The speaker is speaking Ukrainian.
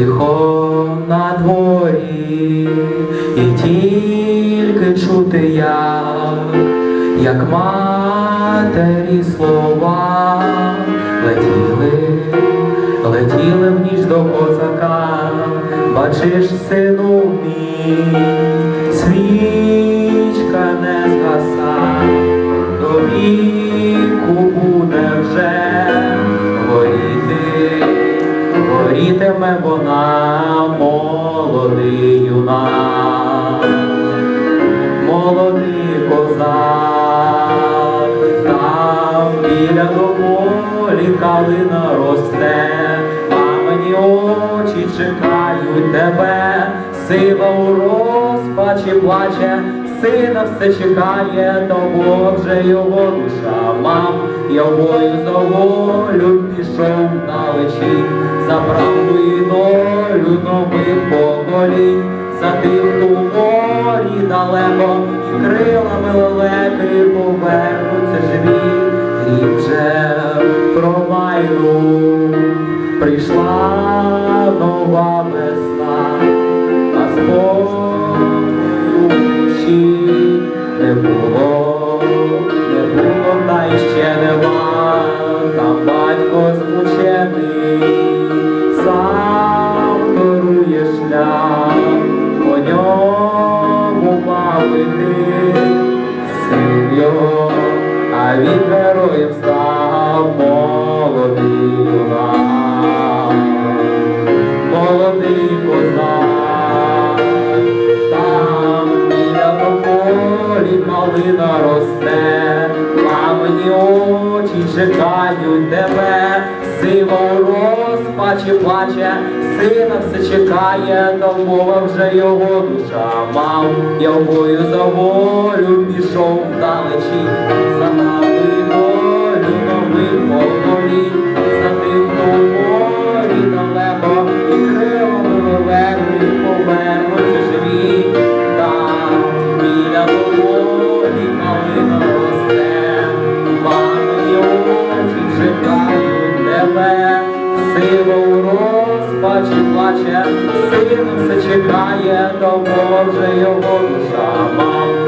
тихо на дворі, і тільки чути я, як матері слова летіли, летіли в ніч до козака, бачиш, сину мій, свічка не згаса. До горітиме вона, молодий юнак. Молодий козак, там біля доволі калина росте, мамині очі чекають тебе, сива у розпачі плаче, сина все чекає, того вже його душа мам, я в бою за волю пішов далечі, за правду і долю нових поколінь. За тих, в морі далеко, і крилами лелеки повернуться живі, рік вже промайнув, прийшла не було, не було, та й ще нема, там батько змучений, сам торує шлях, по ньому мав іти син його, а він героєм став. Молодий юнак, молодий калина росте, мамині очі чекають тебе, сива у розпачі плаче, сина все чекає, домова мова вже його душа мав, я бою за волю пішов вдалечі, Дива у розпачі плаче, сину все чекає, то Боже його душа мав.